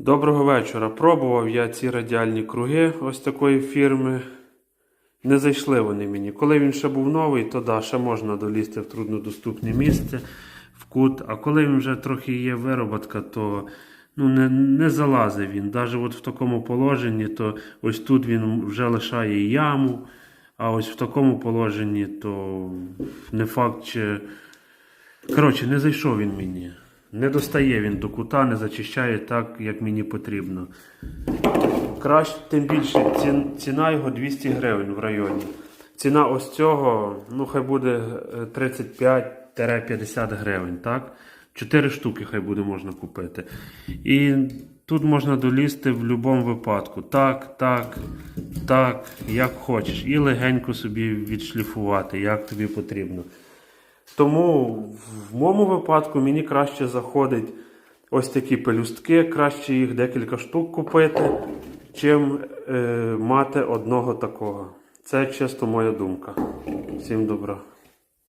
Доброго вечора. Пробував я ці радіальні круги ось такої фірми. Не зайшли вони мені. Коли він ще був новий, то да, ще можна долізти в труднодоступне місце, в кут. А коли він вже трохи є вироботка, то ну, не, не залазить він. Навіть от в такому положенні, то ось тут він вже лишає яму, а ось в такому положенні, то не факт, чи. Коротше, не зайшов він мені. Не достає він до кута, не зачищає так, як мені потрібно. Краще, тим більше, цін- ціна його 200 гривень в районі. Ціна ось цього, ну хай буде е, 35-50 гривень, так? 4 штуки хай буде можна купити. І тут можна долізти в будь-якому випадку. Так, так, так, як хочеш. І легенько собі відшліфувати, як тобі потрібно. Тому в моєму випадку мені краще заходить ось такі пелюстки, краще їх декілька штук купити, чим е, мати одного такого. Це чисто моя думка. Всім добра.